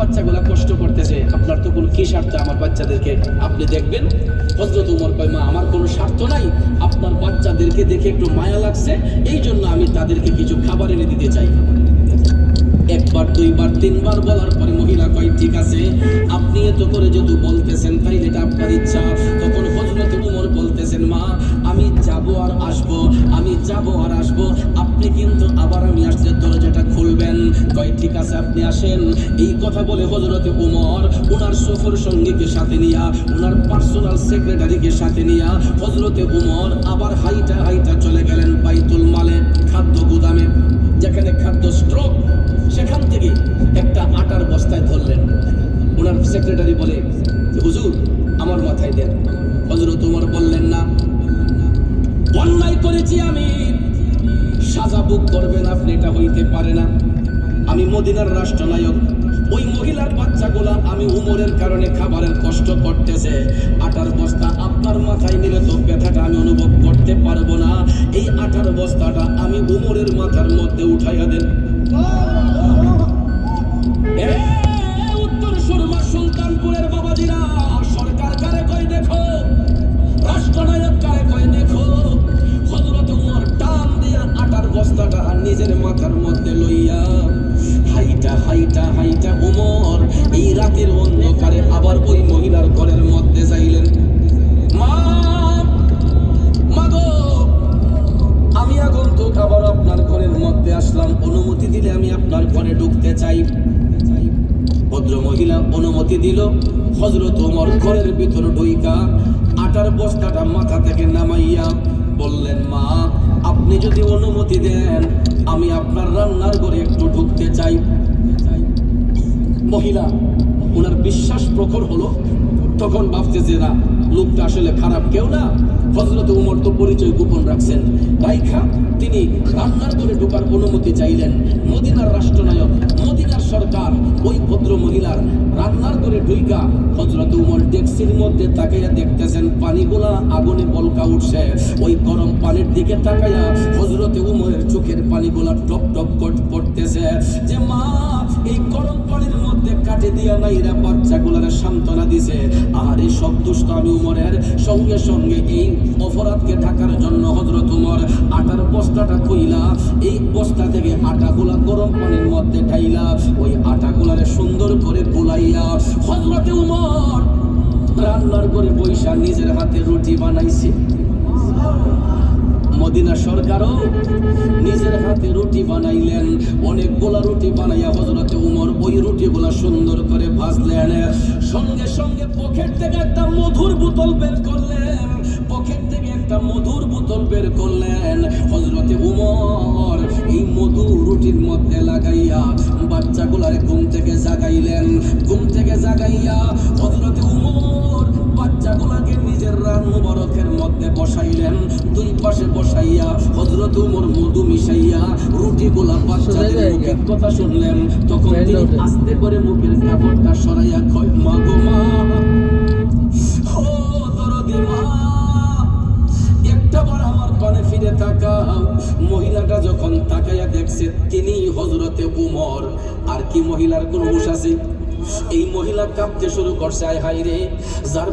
বাচ্চাগুলা কষ্ট করতেছে আপনার তো কোনো কি স্বার্থ আমার বাচ্চাদেরকে আপনি দেখবেন? হজরত উমর কয়, মা, আমার কোনো স্বার্থ নাই। আপনার বাচ্চাদেরকে দেখে একটু মায়া লাগছে। এই জন্য আমি তাদেরকে কিছু খাবার এনে দিতে চাই। একবার, দুইবার, তিনবার বলার পরে মহিলা কয়, ঠিক আছে, আপনি এত করে যদি বলতেছেন তাই এটা আপনার ইচ্ছা। তখন হজরত উমর বলতেছেন, মা, আমি যাব আর আসব, আমি যাব আর আসব। আপনি কিন্তু আবার আমি আসলে কয়, ঠিক আছে, আপনি আসেন। এই কথা বলে হজরতে উমর ওনার সফর সঙ্গীকে সাথে নিয়া ওনার পার্সোনাল সেক্রেটারিকে সাথে নিয়া হজরতে উমর আবার হাইটা হাইটা চলে গেলেন বাইতুল মালে খাদ্য গুদামে, যেখানে খাদ্য স্ট্রোক সেখান থেকে একটা আটার বস্তায় ধরলেন। ওনার সেক্রেটারি বলে, হুজুর, আমার মাথায় দেন। হজরত তোমার বললেন, না। অন্যায় করেছি আমি। সাজা বুক করবেন আপনি, এটা হইতে পারে না। আমি মদিনার রাষ্ট্রনায়ক। ওই মহিলার বাচ্চাগুলা আমি উমরের কারণে খাবারের কষ্ট করতেছে। আটার বস্তা আপনার মাথায় নিলে তো ব্যথাটা আমি অনুভব করতে পারব না। এই আটার বস্তাটা আমি উমরের মাথার মধ্যে উঠাইয়া দেন। রাতের অন্ধকারে আবার ওই মহিলার ঘরের মধ্যে যাইলেন। মা, মাগো, আমি আগন্তুক আবার আপনার ঘরের মধ্যে আসলাম। অনুমতি দিলে আমি আপনার ঘরে ঢুকতে চাই। ভদ্র মহিলা অনুমতি দিল। হজরত ওমর ঘরের ভিতর ঢুইকা, আটার বস্তাটা মাথা থেকে নামাইয়া বললেন, মা, আপনি যদি অনুমতি দেন, আমি আপনার রান্নার ঘরে একটু ঢুকতে চাই। মহিলা ওনার বিশ্বাস প্রখর হলো, তখন ভাবতেছে না, লোকটা আসলে খারাপ কেউ না। হজরত উমর তো পরিচয় গোপন রাখছেন। রাইখা, তিনি রান্নার ঘরে ঢোকার অনুমতি চাইলেন। মদিনার রাষ্ট্রনায়ক, মদিনার সরকার, ওই ভদ্র মহিলার রান্নার ঘরে ঢুইকা হজরত উমর ডেক্সির মধ্যে তাকাইয়া দেখতেছেন, পানিগুলা আগুনে বলকা উঠছে। ওই গরম পানির দিকে তাকাইয়া হজরতে উমরের চোখের পানিগুলা টপ টপ কট- পড়তেছে। যে মা, এই গরম পানির দিয়া নাই এরা বাচ্চাগুলার রান্নার করে বৈশা নিজের হাতে রুটি বানাইছে। মদিনা সরকারও নিজের হাতে রুটি বানাইলেন, অনেকগুলা রুটি বানাইয়া হজরতে রুটিগুলা সুন্দর করে ভাজলেন সঙ্গে সঙ্গে পকেট থেকে একটা মধুর বোতল বের করলেন। পকেট থেকে একটা মধুর বোতল বের করলেন। হজরতে উমর এই মধু রুটির মধ্যে লাগাইয়া বাচ্চাগুলার ঘুম থেকে জাগাইলেন। ঘুম থেকে জাগাইয়া হজরতে উমর বাচ্চাগুলাকে নিজের রান মুবারকের মধ্যে বসাইলেন দুই পাশে বসাইয়া হজরত উমর মধু মিশাইয়া রুটিগুলা বাচ্চাদের মুখের কথা শুনলেন তখন তিনি আস্তে করে মুখের কাপড়টা সরাইয়া কয় মা গো মা ও দরদি মা একটাবার আমার পানে ফিরে তাকাও। মহিলাটা যখন তাকাইয়া দেখছে তিনি হজরতে উমর। আর কি মহিলার কোন হুশ আছে? এই মহিলা কাঁপতে শুরু করছে আয় হাই রে যার